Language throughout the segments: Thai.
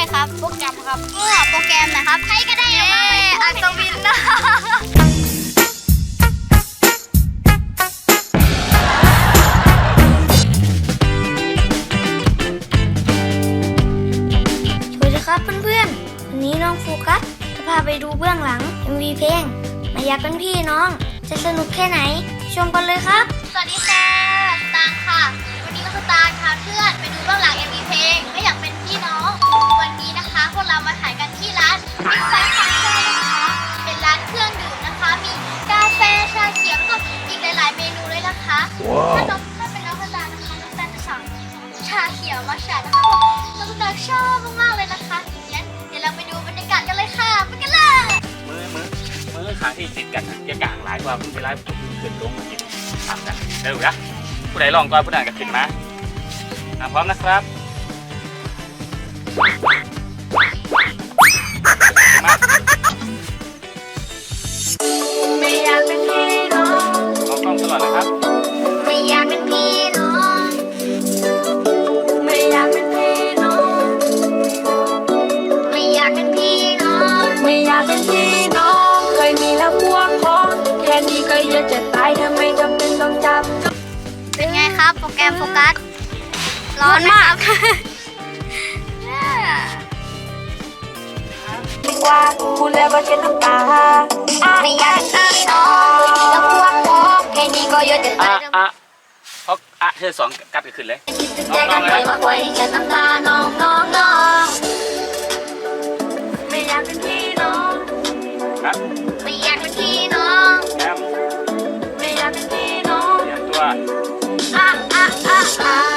ด้วยครับ โปรแกรมครับเออโปรแกรมนะครับใครก็ได้เอามาอัศวินนะสวัสดีครับเพื่อนๆ วันนี้น้องโฟกัสจะพาไปดูเบื้องหลัง MV เพลง มาอยากเป็นพี่น้อง จะสนุกแค่ไหน ชมกันเลยครับ สวัสดีค่ะสตางค์ค่ะ วันนี้ก็สตางค์พาเพื่อนไปดูเบื้องหลัง MV เพลง วันนี้นะคะ พวกเรามาถ่ายกันที่ร้านบิ๊กไซส์คาเฟ่นะคะ เป็นร้านเครื่องดื่มนะคะ มีกาแฟชาเขียวแล้วก็อีกหลาย ๆ เมนูเลยนะคะ ถ้าน้องถ้าเป็นน้องสตางค์นะคะน้องสตางค์จะสั่งชาเขียวมาชานะคะเพราะน้องสตางค์ชอบมากๆเลยนะคะงั้นเดี๋ยวเราไปดูบรรยากาศกันเลยค่ะไปกันเลยมือมือมือขางที่ติดกันนะจะกางหลายกว่าเวลาผมขึ้นลงมากินทำกันเร็วนะผู้ใดลองก่อนผู้นั้นก็ขึ้นมาอะพร้อมนะครับ ค่นี้ก็อยากจะตายทำไมจำเป็นต้องจับเป็นไงครับโปรแกรมโฟกัส ร้อนมากดีกว่าพูดแล้วว่าเช็ดน้ำตาไม่อยากเป็นพี่น้องแล้วพวกพ้องแค่นี้ก็เยอะจะอะตายอะเพราะอะเธอสองกัดกันขึ้นเลยคิดถึงใจกันไปมาคอยจะน้ำตาน้องน้องน้องไม่อยากเป็นพี่น้องครับ อ่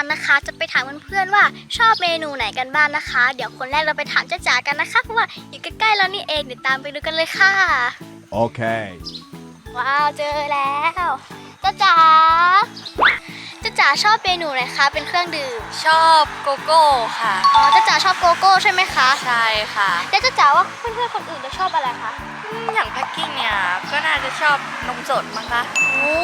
าร์นะคะ จะไปถามเพื่อนๆว่าชอบเมนูไหนกันบ้างนะคะ เดี๋ยวคนแรกเราไปถามจ้าจ๋ากันนะคะ เพราะว่าอยู่ใกล้ๆเรานี่เองเดี๋ยวตามไปดูกันเลยค่ะ Okay. ว้าวเจอแล้วจ้าจ๋าจ้าจ๋าชอบเมนูไหนคะ เป็นเครื่องดื่มชอบโกโก้ค่ะ อ๋อจ้าจ๋าชอบโกโก้ใช่ไหมคะใช่ค่ะแล้วจ้าจ๋าว่าเพื่อนๆคนอื่นจะชอบอะไรคะอืมอย่างแพ็กกิ้งเนี่ย ก็น่าจะชอบนมสดมั้งคะ โอ้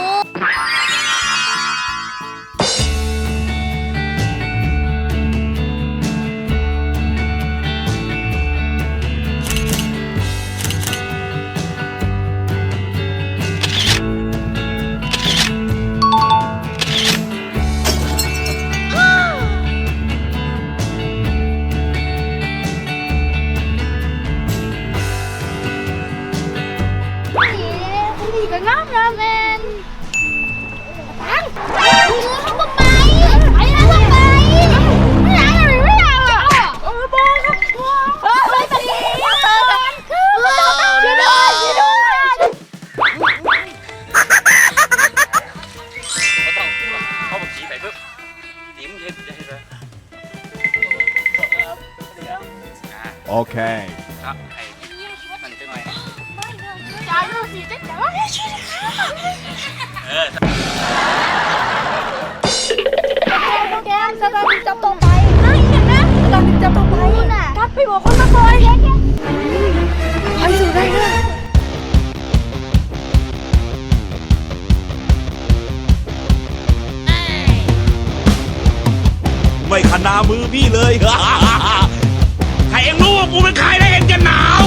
Okay. ครับให้มันจะหน่อยจ้าดูสิจ้าจ๋าช่วยด้วยค่ะเออ แกมสตาร์จับตัวไปเฮ้ยเห็นนะสตาร์จับตัวไปน่ะกัดไปบอกคนมาคอยไปสู่ได้เลยไม่ขนามือพี่เลย กูเป็นใครได้เองจะหนาว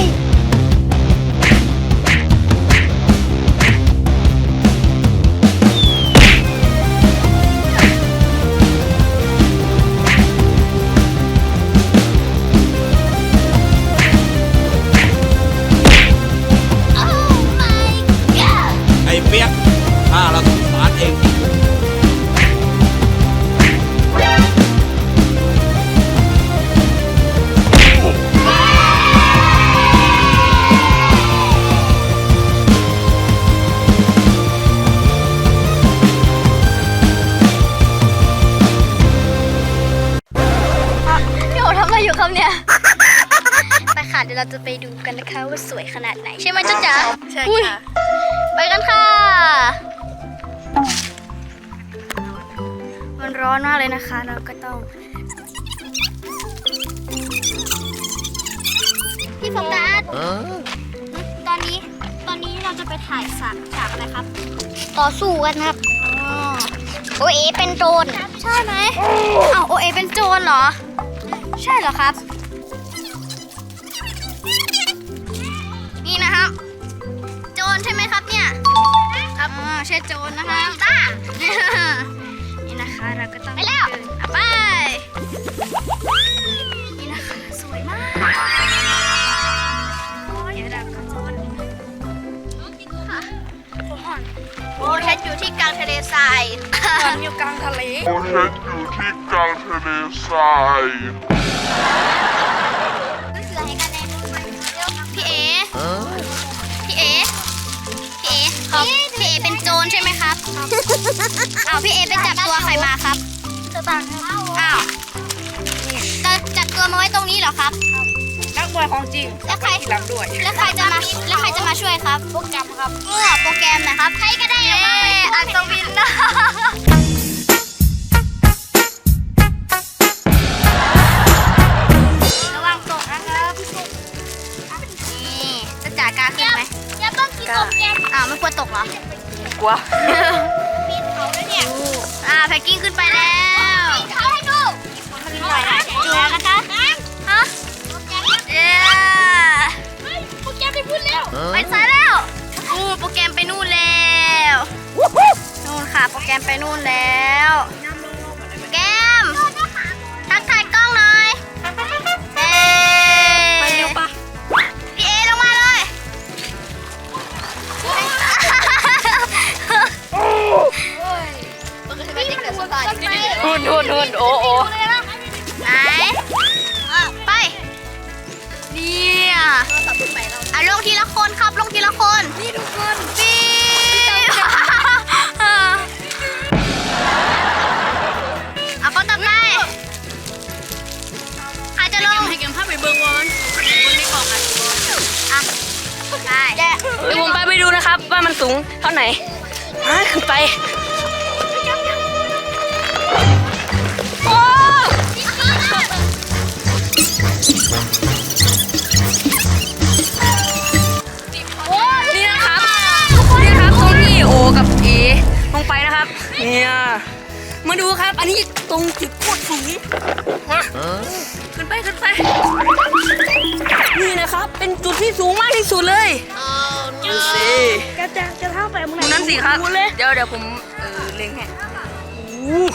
เราจะไปดูกันนะคะว่าสวยขนาดไหน ใช่ไหมจ๊ะจ๋าใช่อุ๊ยค่ะ ไปกันค่ะ มันร้อนมากเลยนะคะ เราก็ต้องพี่โฟกัสตอนนี้ตอนนี้เราจะไปถ่ายฉากฉากอะไรครับ ต่อสู้กันครับโอเอเป็นโจรใช่ไหมอ้าวโอเอเป็นโจรเหรอ ใช่เหรอครับ ครับอ่าใช่โจรนะคะต้านี่นะคะเราก็ต้องไปแล้วไป นี่นะคะสวยมากเดี๋ยวเราก็จะค่ะโอ้ฉันอยู่ที่กลางทะเลทรายฉันอยู่กลางทะเลฉันอยู่ที่กลางทะเลทราย อ้าวพี่เอไปจับตัวใครมาครับอ้าวจะจับตัวมาไว้ตรงนี้เหรอครับ นักมวยของจริงแล้วใครทีหลังด้วย แล้วใครจะมาแล้วใครจะมาช่วยครับโปรแกรมครับเออโปรแกรมนะครับใครก็ได้เย้อัศวินนะระวังตกนะครับนี่จะจ่ากล้าขึ้นไหมอย่าต้องกินโปรแกรมอ้าวไม่ควรตกเหรอกลัว แพ็กกิ้งขึ้นไปแล้ มันสูงเท่าไหนฮะขึ้นไปโอ้นี่นะครับนี่นะครับตรงที่โอกับเอลงไปนะครับ เนี่ย มาดูครับ อันนี้ตรงจุดโคตรสูงมาขึ้นไปขึ้นไป นี่นะครับ เป็นจุดที่สูงมากที่สุดเลย ดูสิจะจะจะเท่าไปมึงดูนั่นสิครับ เดี๋ยวเดี๋ยวผมเออเล็งให้อู้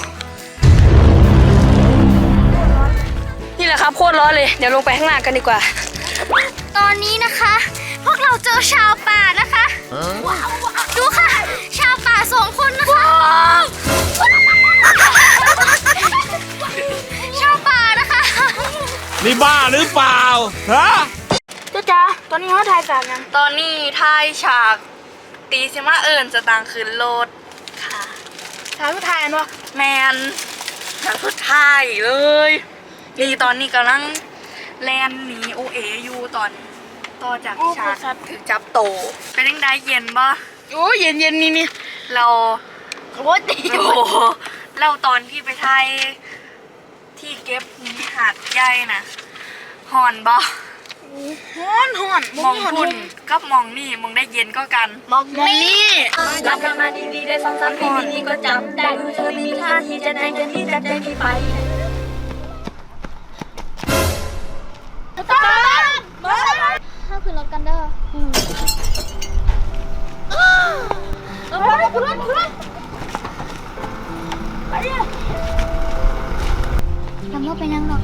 นี่แหละครับโคตรร้อนเลย เดี๋ยวลงไปข้างล่างกันดีกว่า ตอนนี้นะคะ พวกเราเจอชาวป่านะคะ ดูค่ะ ชาวป่าสองคนนะคะ ชาวป่านะคะ นี่บ้าหรือเปล่า ฮะจ้าจ้า ตอนนี้เขาถ่ายจากยังตอนนี้ทายฉากตีซิมาเอิญจะต่างคืนโลดค่ะถ่ายผู้ถ่ายเนาะแมนฉากสุดท้ายเลยนี่ตอนนี้กำลังแลนหนีโอเออยู่ตอนต่อจากฉากถือจับโตเป็นยังไงเย็นบ่โอ้ยเย็นเย็นนี่นี่เราโคตรดีโอ้โหเราตอนที่ไปไทยที่เก็บหินหาดใหญ่นะหอนบ่ ฮ้อนฮ้อนมองคุณกับมองนี่มองได้เย็นก็กันมองนี่รับกันมาดีๆได้สองสามปีนี้ก็จำได้ดูเธอไม่มีท่าที่จะไหนจะที่จะใจที่ไปถ้าคือรถกันเด้อทำว่าไปนั่งหรอก